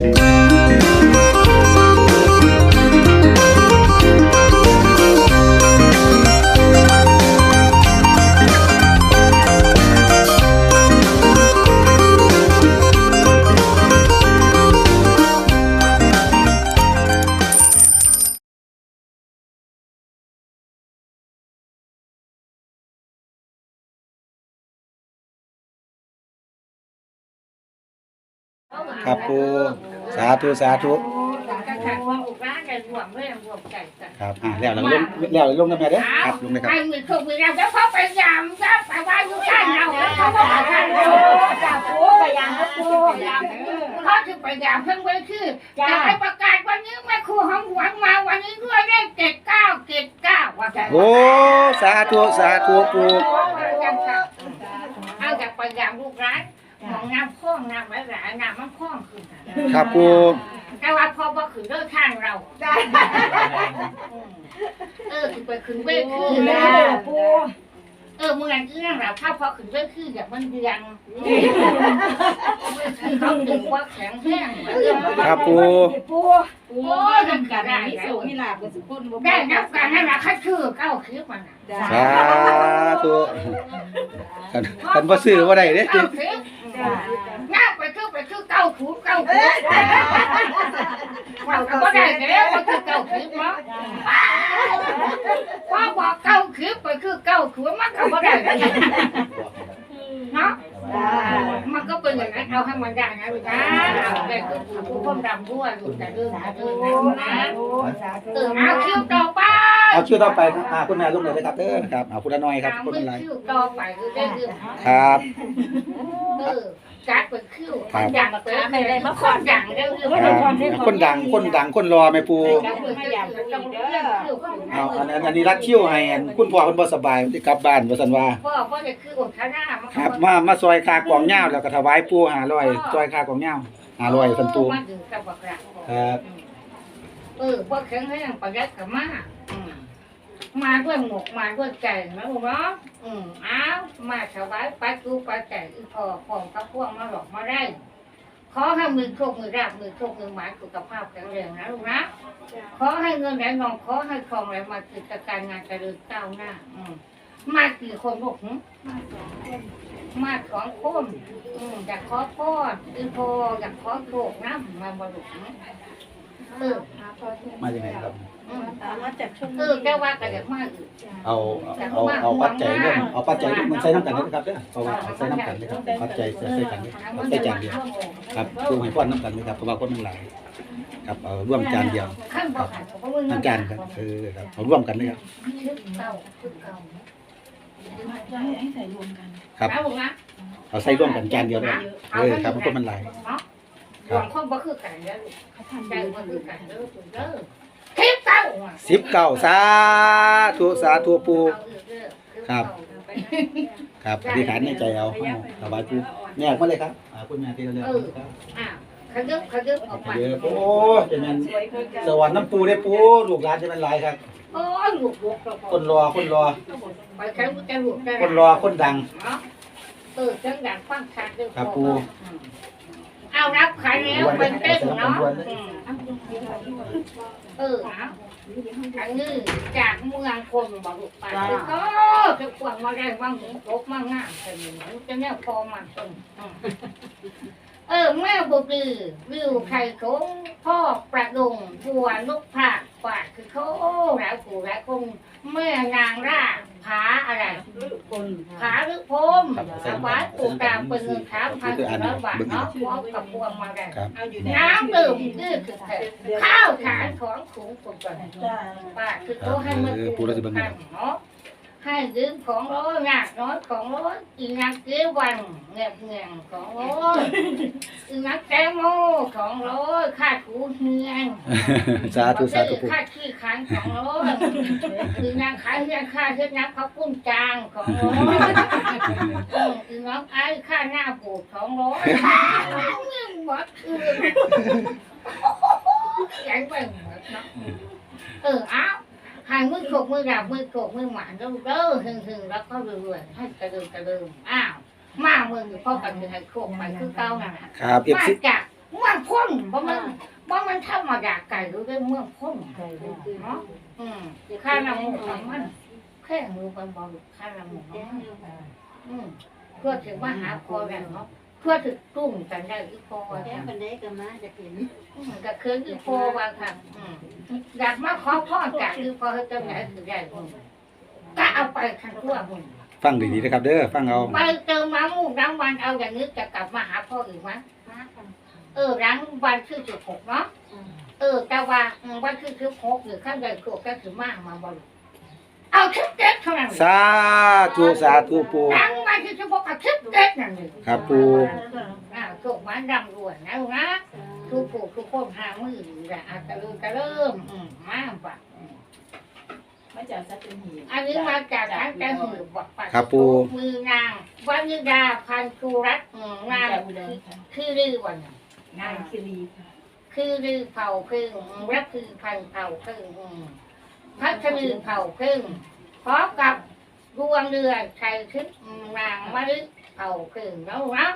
ครับปู สาธุสาธุครับอ่าแล้วเราลงแล้วลงกันแม่เด้อครับลงเลยครับไอ้มือถูกมือเราจะเข้าไปยามจะไปว่ายู่ท่านเราเขาไปท่านเราจับปูไปยังนะปูเขาถึงไปยามเพิ่งไว้คือจะไปประกาศวันนี้แม่ครูของหวังมาวันนี้ด้วยได้เจ็ดเก้าเจ็ดเก้าว่าแต่โอ้สาธุสาธุปูเอาจากไปยามลูกร้าน ของน้ำพ่องน้ำไหลไหลน้ำมันพ่องขึ้นครับปูแต่ว่าพอมาขึ้นเลิกข้างเราเออคือไปขึ้นเวทคือแม่ปู เออเมื่อนั้นเรื่องเราถ้าพอขึ้นเวทคืออย่างมันเดือนเขาถึงว่าแข็งแรงเรื่องครับปูปูโอ้ยทำกันได้มีสูมีลาบกับสุขุนบ่ได้นับกันนั่นแหละคัดคือเก้าคลิปมันสาธุกันกันบ่ซื้อบ่ได้เด้เก้าคลิปน่า ไปคือไปคือเก้าขูเก้าขูว่าก็ได้แล้วไปคือเก้าคลิปเนาะพอบอกเก้าคลิปไปคือเก้าขูมันก็บ่ได้เนาะมันก็เป็นอย่างนั้นเอาให้มันได้นะลูกนะเอาแต่คือผู้คนดำด้วยลูกแต่เรื่องแต่เรื่องนะเออเอาคิวต่อไปเอาชื่อต่อไปครับอ่าคุณแม่ลงเลยนะครับเด้อครับเอาคุณละน้อยครับเอาคุณมืละอไรคิวต่อไปคือได้เรื่องครับเออ จัดเป็นคิวคนดังเป็นไม่ได้มาคนดังเรื่องเรื่องครับคนดังคนดังคนรอแม่ปูดังเป็นคิวต้องเรื่องคิวเอาอันนั้นอันนี้รัดคิ้วให้อันคุณพ่อเพิ่นบ่สบายสิกลับบ้านว่าซั่นว่าพ่อพ่อจะคิวของข้าหน้าครับมามาซอยคากองเหย้าแล้วก็ถวายปู่500ซอยคากองเหย้า500ซั่นปูมาถึงกับบักระครับเออพวกแข็งแรงประหยัดกับมาอื มมาด้วยหมกมาด้วยใจนะลูกเนาะอืมอ้าวมาถวายปัจจุปัจจัยอีพอของกับพวกมาหลอกมาได้ขอให้มือโชคมือราบมือโชคมือหมายสุขภาพแข็งแรงนะลูกนะขอให้เงินไหลนองขอให้ทองไหลมากิจการงานเจริญก้าวหน้า อืมมากี่คนลูกหึมาสองคนอืมอยากขอพรอีพออยากขอโชคนะมาบรุษ เออมาจังไดครับอืมมาจากช่วงเออแก้ว่าก็อยากมาอีกเอาเอาเอาปัจจัยเด้อเอาปัจจัยมันใส่น้ำกันเด้อครับเด้อเพราะว่าเอาใส่น้ำกันเด้อครับปัจจัยใส่ใส่กันเด้อเอาใส่จานเดียวครับปูให้พรน้ำกันเด้อครับเพราะว่าคนมันหลายครับเอาร่วมจานเดียวขั้นบอกหันของพวกมึงทั้งจานครับเออครับเอาร่วมกันเลยครับชื่อเก่าชื่อเก่าให้ใส่รวมกันครับเอาบุกนะเอาใส่ร่วมกันจานเดียวเลยเออครับคนมันหลายเนาะ หวังคนบ่คือกันเด้อใจบ่คือกันเด้อคุณเด้อคลิปเก่าอะสิบเก้าสาธุสาธุปูเอาอีกเด้อครับ ครับอธิษฐานในใจเอาเอาถวายปูแยกมาเลยครับอ่าคุณแม่ทีละเรื่องครับอะขยึบขยึบออกไปเดี๋ยวโอ้จะเป็นสวรรค์น้ำปูได้ปูลูกหลานจะเป็นหลายครับ โอ้ยลูกลูกคนรอคนรอ ไปแค่จะลูกจะคนรอคนดังเนาะเออจังอยากฟังชัดเด้อครับปู่อืม เอารับขายแล้วเป็นเต้นเนาะเออเอาอันนี้จากเมืองคนบอกลูกไปก็จะกวางมาแรงบ้างหงตกมางามเป็นเหมือนจะแน่พอมันตรงเออแม่บุตรีวิวไข่โขงพ่อประดงบัวนกผาก ปากคือเขาแล้วกูแล้วคงแม่นางร่าผาอะไรคนขาหรือพรมสบายปูกลางเป็นเงินขาพันร้อยบาทเนาะพร้อมกับพวงมาลัยครับเอาอยู่ในน้ำดื่มนี่คือแท้ข้าวขานของขุงคนก่อนจ้าป้าคือเขาให้มาปูกันเนาะ ให้ดื่มของร้อยหนักน้อยของร้อยอีนักเกี้วันเงียบเงียบของร้อยอีนักแตงโมของร้อยข้าถูเฮียนสาธุสาธุปูข้าขี้ขันของร้อยอีนักขายเฮียนข้าเฮียนนักเขาปุ้นจางของร้อยอืมอีน้องไอ้ค่าหน้าปูดสองร้อยเงินหมดคือใหญ่ไปหมดเนาะเออเอ้าใหายมือโขกมือดับมือโขกมือหวานแล้วเด้อหึงหึงแล้วก็รวยให้กระเดิมกระเดิมอ้าวมาเมืองอยู่พ่อกันคือให้โขกไปคือเก้านั่ะครับเอฟมาซีจากเมืองพ้นบ่มันบ่มันธรรมดาไก่หรือเป็นเมืองพ้นเนาะอืมข้าน้ำมูกของมันแค่มือกันบ่ลูกข้าน้ำมูกของมันอืมเพื่อถึงมาหาคอแบบเนาะ เพื่อถึงตุ้มกันได้อีกพอแค่เนี่ยปันได้ก็มาจะเห็นอืมก็คืออีกพอว่าค่ะอืมอยากมาขอพ่อจากอีกพอเขาจะไหนถึงได้บุญก็เอาไปทั้งตัวบุญฟังดีๆนะครับ เด้อฟังเอาไปเจอมามูกรางวัลเอาอย่างนี้จะกลับมาหาพ่ออีกไหมมาค่ะเออรางวัลคือสิบหกเนาะเออแต่ว่าอืมวันคือคือหกหรือข้างใดโกก็ถือมากมาบอล เอาคลิปเด็ดเท่านั้นสาธุสาธุปูดังมาคือจะบอกกับคลิปเด็ดนั่นเองครับปูอ่าโกมาดังรวยนะลูกนะทุกผู้ทุกคนหามือละอาจจะเริ่มจะเริ่มอืมมาปะอืมมาจากสัตหีอันนี้มาจากทางแต่หือบอกปะครับปูมือนางวานิดาพันธุรัตน์อืมนางจากอุดรค่ะคือรือวันน่ะนางคิรีค่ะคือรือเผาพึ่งรับคือพันเผาพึ่งอืม พัชรือเผาพึ่งพร้อมกับรวงเรือไทยทึกนางมะลิเผาพึ่งแล้วนะ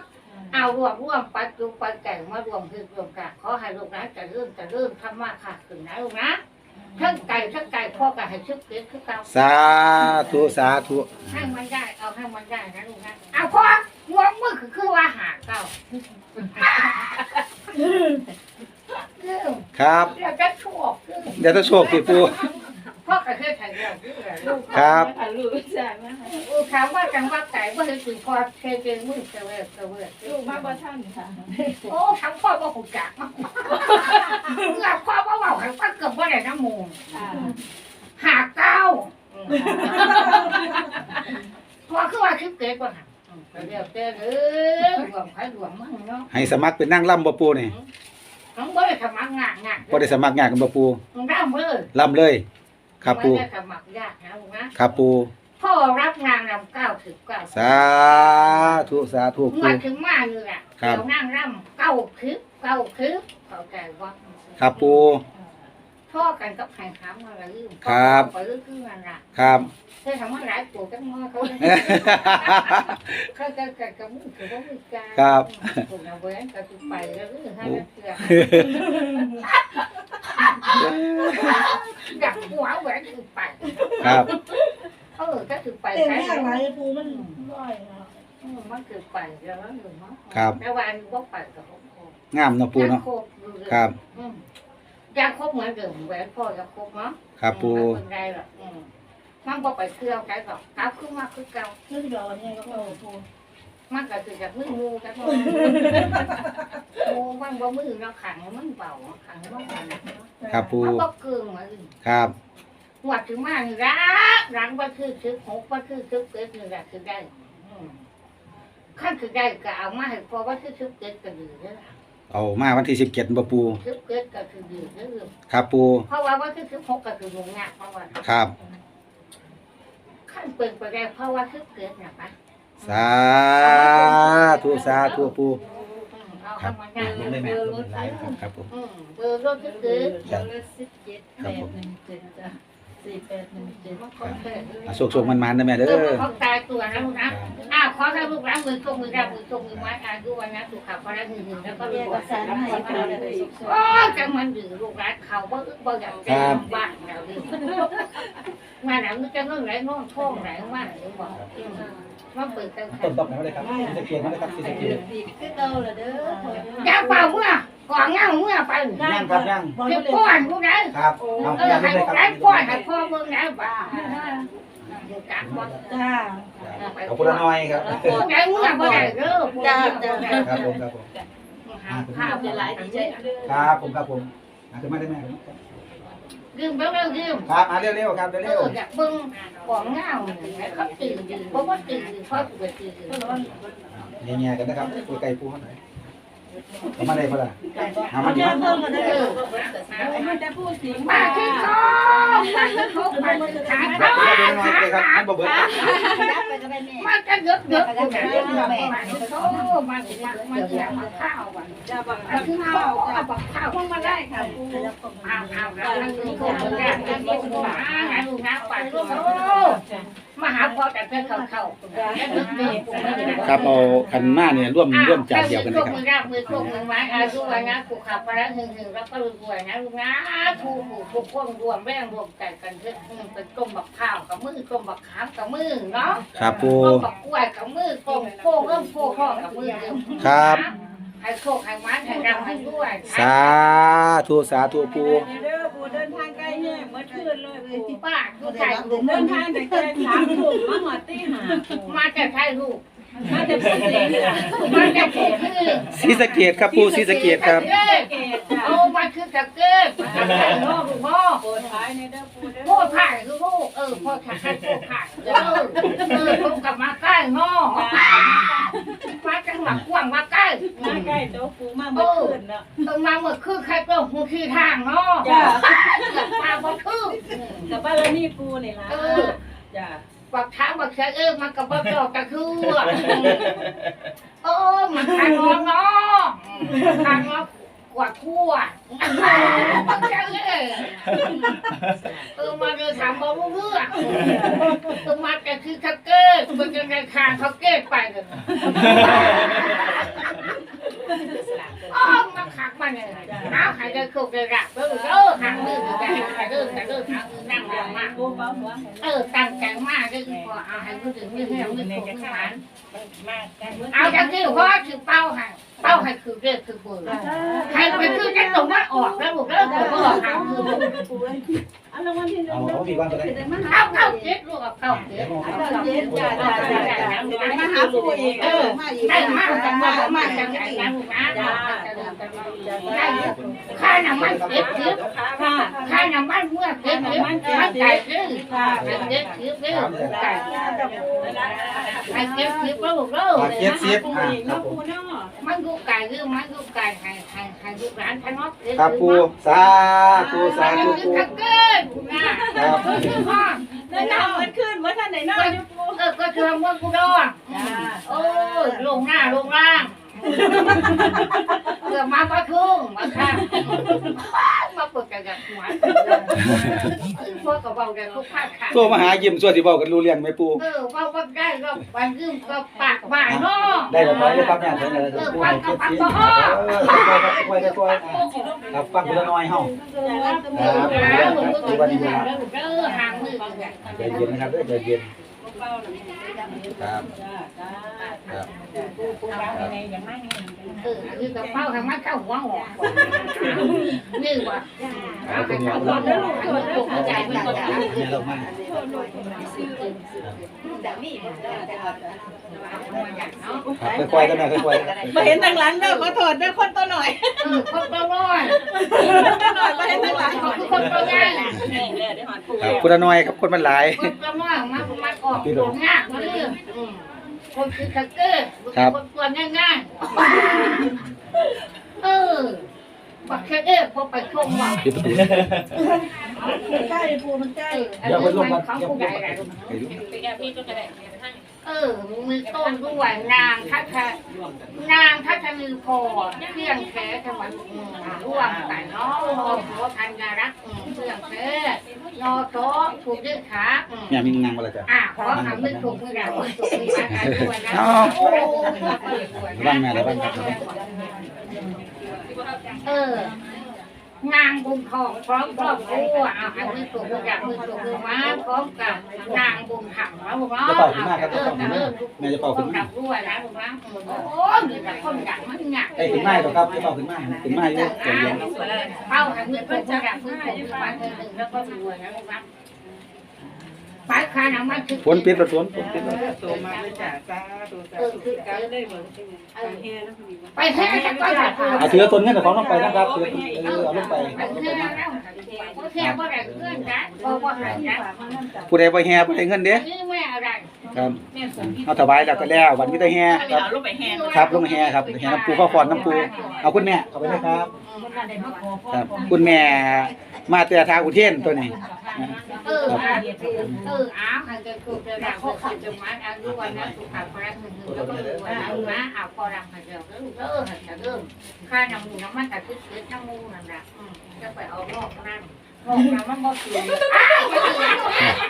เอารวมรวมปัจจุปัจจัยมารวมคือรวมกันขอให้ลูกนะจะเริ่มจะเริ่มทำมาค่ะขึ้นนะลูกนะทั้งไก่ทั้งไก่พ่อก็ให้ชึกเกิดคือเก่าสาธุสาธุให้มันได้เอาให้มันได้นะลูกนะเอาพ่อวงมือคือคือว่าหาเก่าเรื่องครับเดี๋ยวจะโชคเรื่องเดี๋ยวจะโชคสิปู พ่อก็เคยถ่ายเรื่องเรื่องลูกครับ ค่ะลูกจากมาค่ะอูถามว่าจังว่าไก่ว่าเคยถึงพอเคยเจอมือเสวยเสวยลูกมาบ่ท่านค่ะโอ้ทั้งพ่อว่าหูจักมากเมื่อพ่อว่าว่าหันป้าเกือบว่าได้น้ำมูลค่ะหาเก้าพ่อคือว่าคลิปเกิดก่อนค่ะเดี๋ยวเจอเออหลวงใครหลวงมั่งเนาะให้สมัครเป็นนั่งล่ำบ่ปูนี่น้องเบ้ยสมัครงานงานบ่ได้สมัครงานกันบ่ปูมึงได้เบ้ยล่ำเลย ครับปูไม่ได้สมัครยากนะลูกนะครับปู พ่อรับงานรำเก้าสิบเก้าสาธุสาธุปู มาถึงมาอยู่แหละครับ เดี๋ยวนั่งร่ำเก้าคลิปเก้าคลิปเข้าใจว่าครับปู พ่อกันกับแข่งขันอะไรอยู่ครับไปเรื่องคือนั่นแหละครับเคยทำว่าหลายตัวกันมาเขาเขาจะกันกับมือคือว่ามือการครับคนเอาไว้ก็คือไปแล้วเรื่องให้นักเสืออยากหัวแหวนคือไปครับ เออก็คือไปเต็มใช้แม่อะไรปูมันร้อยเนาะอืมมันคือไปแล้วมันอยู่เนาะครับ แต่ว่าอันว่าไปกับผมโคงามเนาะปูเนาะโคกอยู่เลยครับ อืมอ ยากคบเหมือนเดิมแหวนพ่ออยากคบเนาะครับปูมันเป็นไรหรอกอืมมันบ่ไปเครื่องใจหรอกกลับขึ้นมาคือเก่านึกดอกเนี่ยก็เอาปูมันก็คือจากมืองูกันบ่งูมันบ่มือเนาะขังมันเบาขังมันเบาครับปูมันบ่เกิงมาอื่นครับหวดถึงมานี่ละรังบ่คือซึกหกบ่คือซึกเกิดนี่แหละคือได้อืมขั้นคือได้ก็เอามาให้พอว่าคือซึกเกิดก็ดีเด้อล่ะ เอามาวันที่17บ่ปูซึกเกิดก็คือดีเด้อครับปู เพราะว่าว่าคือซึกหกก็คือลงงานเพราะว่าครับ ขั้นเปิดไปได้เพราะว่าซึกเกิดน่ะปะสาธุสาธุปูอืมเอาครัให้บมันได้ลงได้แม่ลงได้ครับครับผม อืมเบอร์รถซึกเกิดเบอร์สิบเจ็ดแปดหนึ่งเจ็ดจ้ะ สี่แปดหนึ่งเจ็ดมันคนเกิดอะโชคๆมันๆนะแม่เอเด้ออเขาตายตัวนะลูกนะอ้าวขอให้ลูกรักมือชงมือรับมือชงมือไม้อายุวันนะสุขภาพรักหนึ่งแล้วก็เรีเรียยกกว่าว่าสารให้ค่ะเลยสุขโอ้จังมันดื้อลูกรักเขาบ่อึบ่อยากแก้บ้านเราดิมาหนังมันจะเรื่องไหนน้องท่องไหนมากหรือบอกมันเปิดกันต้นตอกไหนมาเลยครับที่สะเกียนมาเลยครับที่สะเกียนปีกคือเก่าละเด้อ อย่าเป่าเมื่อ ก่อนเงาเมื่อไปย่างครับย่างบอกคือเลยป้อนผู้ใดครับเอาเออย่างให้เลยลูกครัรักบป้อนให้พ่อเมืองไหนบ้าอยู่กลางบ่จ้าขอบคุณน้อยครับผู้ใดเมื่อบ่ได้เด้อผู้ใดเมื่อบ่ได้ครับผมครับผมหาข้าวจะหลายดีใจครับผมครับผมอะขึ้นมาได้ไหมยืมเร็วๆยืมครับอะเร็วๆครับเอเร็วออยากเบิ่งของเงาเนี่ยเขาตื่นดีเพราะว่าตื่นดีเพราะตื่นดีๆแง่ๆกันนะครับตัวไก่ปูเขาหน่อย เอามาเลยพ่อละเอามาเอาดีแก้มั้เพิ่มกันได้เอเลยอมันจะพูดสิมาที่คอมาที่คอมาที่ขาครัขาบน้อยเลยครับมันบ่เบิดไปก็ได้แม่มาจะเยอะเยอะกูจะเยอะมาที่คอมาที่มามาที่มาข้าววันจะบังมาที่ข้าวเอาบักข้าวพวกมาได้ค่ะเอาเอาแล้วนั่งดูโคตรแรกนั่งดูมาหาลูกน้าไปโอ้มาหาพ่อแต่เพื่อนเขาเข้าแล้วนึกเรื่องปู่ไม่ได้ครับเอาคันมาเนี่ยร่วมร่วมจานเดียวกันเลยครับมือราบมือโคกมือไม้อายุวันนะขู่ขับไปแล้วหึงหึงแล้วก็รวยนะลูกนะถูกถูกพวกรวมแม่งรวมใจกันเพื่อเป็นกลมบักข้าวกับมือกลมบักขามกับมือเนาะครับปูกลมบักกล้วยกับมือกลมโคกเริ่มโคกข้อกับมือครับ ให้โคกให้มันให้ดำให้ด้วยสาธุสาธุปูเด้อปู่เดินทางไกลแห้งเมื่อคืนเลยปู่ป้าดูใครลูกเดินทางแต่ไกลสามทุ่มมาหอดตีห้าปู่มาจากใครลูกมาจากสุรินทร์ค่ะมาจากผู้คือศรีสะเกดครับปูศรีสะเกดครับเกิดเกตจ้ะเอามาคือกับเกิดมาจากใครลูกพ่อโปรดท้ายในเด้อปู่เด้อพูดผ่านคือลูกเออพ่อขาดพูดผ่านเออเออลูกกลับมาใกล้ง้อมา จังหวัดกว้างมาใกล้มาใกล้โต๊ะปู่มาเมื่อคืนเนาะเออมาเมื่อคือใครก็หูคือทางเนาะจ้ะมาบ่คือกับบารมีปู่นี่ล่ะเออจ้ะบักช้างบักเสือเออมันกับบักดอกกระคือเออมันทางน้องเนาะทางน้องกว่าทั่วบักช้างเออเออมาเดินถามบ่รู้เรื่องเออมาแต่คือเขาเกิ ดมันจะในคางเขาเกิดไปเลยอ๋อมาขักมันเลยเอาหายใจคุกเลยรักเออเออหางมือแต่แต่เริ่มแต่เริ่มหางมือนั่งแรงมากปู่เป้าหัวให้เออตั้งใจมากเลยพอเอาให้ผู้ถึงไม่ให้ไม่ถูกไม่หวานมากันเอาจากที่เพราะว่าคือเป้าให้เป้าให้คือเรียกคือบุญให้ไปคือจะตรงมันออกแล้วบุกแล้วผมก็ออกหางคือบุญอันรางวัลที่หนึ่เอางเอาพี่วันก็ได้เอาเข้าเจ็ดลูกเอาเข้าเจ็ดเอาเย็นจ้ะจ้ะจ้ะจ้ะมาหาปู่อีกเออได้มากจังว่ามาจังไหนนะลูกนะได้ ค่าน้ำมันเจ็ดเจ็ดค่ะค่าน้ำมันเมื่อเจ็ดเจ็ดมันไก่คือเจ็ดเจ็ดเจ็ดไก่ไก่เจ็ดเจ็ดแล้วลูกล้วปากเจ็ดสิบปู่อะอีกครัเนาะบผมปู่เนาะมันลูกไก่คือมันลูกไก่ให้ให้ให้ลูกหลานทะเนาะครับปูสาธุสาธุปูทักเกินนะครับคือพ่อได้นอนมันขึ้นว่าท่านไหนนอนอยู่ปู่เออก็เชื่อว่ากูรอดจ้าโอ้ยลงหน้าลงล่าง เกือมาปะทุ่งมาค่ะมาเปิดกันกับหัวพวกกับเบากันทุกภาคค่ะตัวมาหายิ้มส่วนที่บอกกันรู้เรื่องไหมปูเออว่าว่าได้ก็วันยืมก็ปากบ่ายเนาะได้แล้วไปเลยครับเนี่ยใช่เลยปูให้เจ็ดสิบเออค่อยๆค่อยๆค่อยๆครับฟังคนละน้อยเฮาเออแล้วมึงก็ต้องหาแล้วเออหางมือกันใจเย็นนะครับใจเย็น ครับครับเออคือกับเป้าทำมาเข้าหัวหัวนี่ว่ะเอาเป็นเงาตอนนั้นลูกตอนนั้นลูกใจมันก็ได้เนี่ยเรามาครับค่อยๆกันนะค่อยๆมาเห็นทางหลังเด้อขอโทษเด้อคนตัวหน่อยเออคนตัวน้อยตัวหน่อยมาเห็นทางหลังเขาคือคนตัวใหญ่ครับคนละน้อยครับคนมันหลายคนตัวน้อยมันมันออกตัวงากมาเรื่องคนคือคักเกอร์คนตัวง่ายๆเออบักแค่เออพอไปชมว่าปิดประตูใกล้ปูมันใกล้เอออันนี้มันเขาผู้ใหญ่แหละ เออมือต้นด้วยนางทัศนางทัศนีพรเพียงแค่จังหวัดร่วมแต่น้องรอหัวพันยารักเพียงแค่นอโตถูกยึดขาเนี่ยมีงานมาแล้วจ้ะอะขอทำมือถูกมือเราถูกมือกันด้วยนะบ้างแม่แล้วบ้างครับเออ งานบุญทองพร้อมครอบครัวเอาให้มือถูกมือกับมือถูกมือมาพร้อมกับงานบุญถังแล้วบอกว่าจะเป่าขึ้นมากครับจะเป่ามขึ้นเริ่มากแม่จะเป่าขึ้นมากด้วยนะบอกว่าโอ้ยมีแต่คนดังมันหนักไอ้ขึ้นมากครับจะเป่าขึ้นมากขึ้นมากเยอะใจเย็นเป่าให้มือถูกมือกับมือถูกมือมาหนึ่งแล้วก็รวยนะบอกว่า ฝ่ายค้าน้ำมันคือฝนปิดประตูฝนปิดตัวมาเลยจ้าสาธุสาธุกันเลยเหมือนเฮียนะไปแค่แค่ก้อนแบบเอาถือต้นเงินของลงไปนะครับถือเออเอาลงไปไปแค่แล้วแค่บ่ได้เพื่อนกันบ่บ่หายกันผู้ใดบ่แห่ผู้ใดเงินเด้นี่แม่อะไรครับเอาถวายแล้วก็แล้ววันนี้ได้แห่ครับลูกไปแห่ครับลงแห่ครับแห่น้ำปูข้าวฟอนน้ำปูเอาคุณแม่เข้าไปเลยครับครับคุณแม่ มาเตือทางอุเทนตัวนี้เออเอออ้าวให้จะถูจะรักจะจะมาอายุวันนั้นสุขภาพแข็งแรงแล้วก็รวยนะเอาพอรักให้เด้อเออให้จะเริ่มค่าน้ำมูน้ำมันแต่คือคือน้ำมูนั่นแหละจะไปเอารอบนั่นบอกนะมันบ่คืออ้าวมั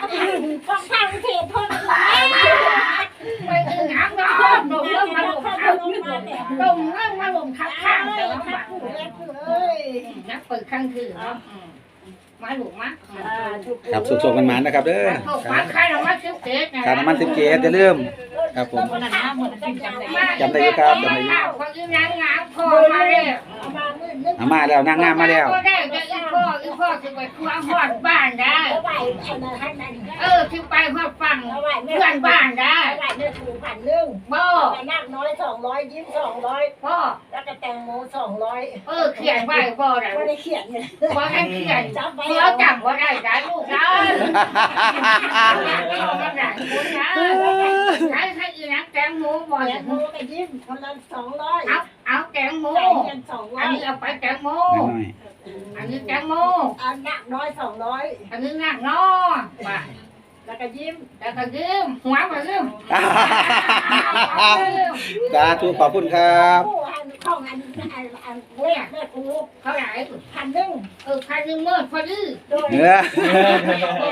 นคือฟังทางเทศพ่อมันคือหางเนาะลงเรื่องมาลงข้างลงเรื่องมาลงข้างข้างแต่ว่าบัดเอ้ยนักเปิดข้างคือเนาะ มาหลุมมาครับสุขๆกันมานะครับเด้อถูกคมารับค่าน้ำมันสิบเจ็ดค่าน้ำมันสิบเจ็ดจะเริ่าลืมครับผมวันนั้นนะเหมือนจำได้จำได้อยู่ครับจำได้อยู่คนที่นางงามพอมาเลยเอามาเมื่อนึกเอามาแล้วนางงามมาแล้วก็ได้ก็อีพ่ออีพ่อคือไปคว้าหอดบ้านได้ เอาไว้อันนั้นให้นั่นเออคือไปหอดฟังเอาไว้แม่เพื่อนบ้านได้เอาไว้แม่ถูพันหนึ่งบ่ไปนักน้อยสองร้อยยิ้มสองร้อยพ่อ แล้วก็แตงโมสองร้อยเออเขียนไว้บ่ได้ไม่ได้เขียนเลยบ่ให้เขียนจับไว้เพื่อจำบ่ได้จ้าลูกนะใช้ให้อีนักแตงโมบ่แตได้งโมก็ยิ้มคนละสองร้อยเอาเอาแตงโมใส่เงินสองร้อัอนยนี้เอาไปแตงโมน้อยอันนี้แตงโมอันนักน้อยสองร้อยอันนี้นักน้อมา แล้วก็ยิ้มแล้วก็ยืมหัวมายืมๆสาธุขอบคุณครับผู้อันของอันอันอันเว้ยแม่ครูเท่าไหร่พันหนึ่งเออพันหนึ่งเมื่อพอดีโดยเนื้อ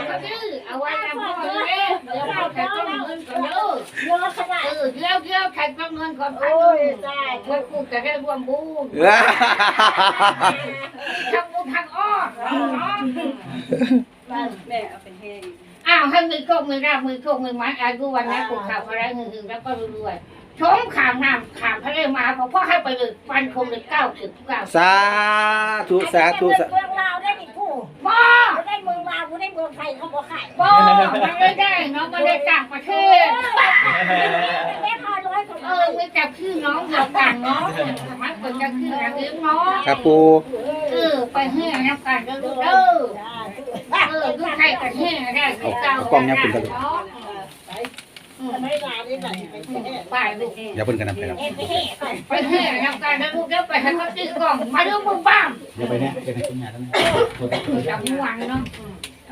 พอดีเอาไว้ทำพ่อเลยเดี๋ยวพ่อใส่ต้นเงินก่อนเด้อเยอะขนาดเออเดี๋ยวเดี๋ยวใส่ต้นเงินก่อนพันโอ้หยนึ่งได้เพื่อคู่จะได้รวมบุญทำบุญทางอ้อเนาะแม่เอาไปให้อ้าวให้มือโชคมือราบมือโชคมือไม้อายุวันนะปลูกข่าวอะไรหึงๆแล้วก็รวยๆชมขามน้ำขามทะเลมาเพราะพ่อให้ไปเลยฟันคงเลยเก้าสิบเก้าสาธุสาธุสาเมืองลาวได้ดิผู้บ่เขาได้เมืองลาวเขาได้เมืองไทยเขาบอกขายบ่มันไม่ได้เนาะมันได้ต่างประเทศแม่ห้าร้อยคนเออไม่จับชื่อน้องเดียวกันเนาะมันเป็นจับชื่ออะไรเนาะครับปูเออไปเฮือน้ำกันเด้อลูกเด้อเออลูกใครกันเฮือได้คือ เก่าเนาะไม่ลาได้ไหนไปเท่ไปลูกอย่าเพิ่นกันนำไปครับเอ็ไปเท่ไปไปเฮือน้ำกันเด้อลูกเด้อไปให้เขาซื้อกล่องมาดูมึงบ้างอย่าไปเนี่ยเป็นให้คุณแม่ทั้งนั้นจับมวนเนาะ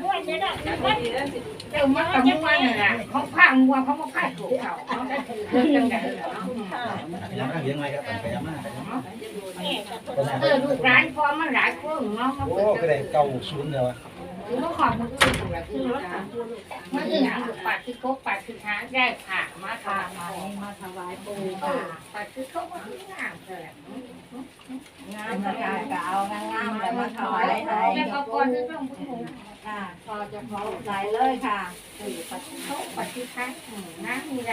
ม้วนเนี่ยนะเจ้ามันกับมวนนี่แหละเขาพางมวนเขามาพาถูกเขาเขาได้คือเรื่องจังได๋เนาะยังมาเลี้ยงไว้ครับไปยังมาเออลูกร้านพอมันหลายคนเนาะมันโอ้เป็นก็ได้เก้าศูนย์เดียว คือเมื่อก่อนมันคืออยู่แล้วคือรถมันคือหนังปัดคือโคกปัดคือหาได้ผ่ามาค่ะทำมามามาถวายปูค่ะปัดคือเขาก็คืองามเลยงามค่ะก็เอางามๆแล้วมาถวายให้แล้วก็ก่อนจะต้องพูดค่ะพอจะพอใส่เลยค่ะปัดคือเขาปัดคือค้างนะมีไร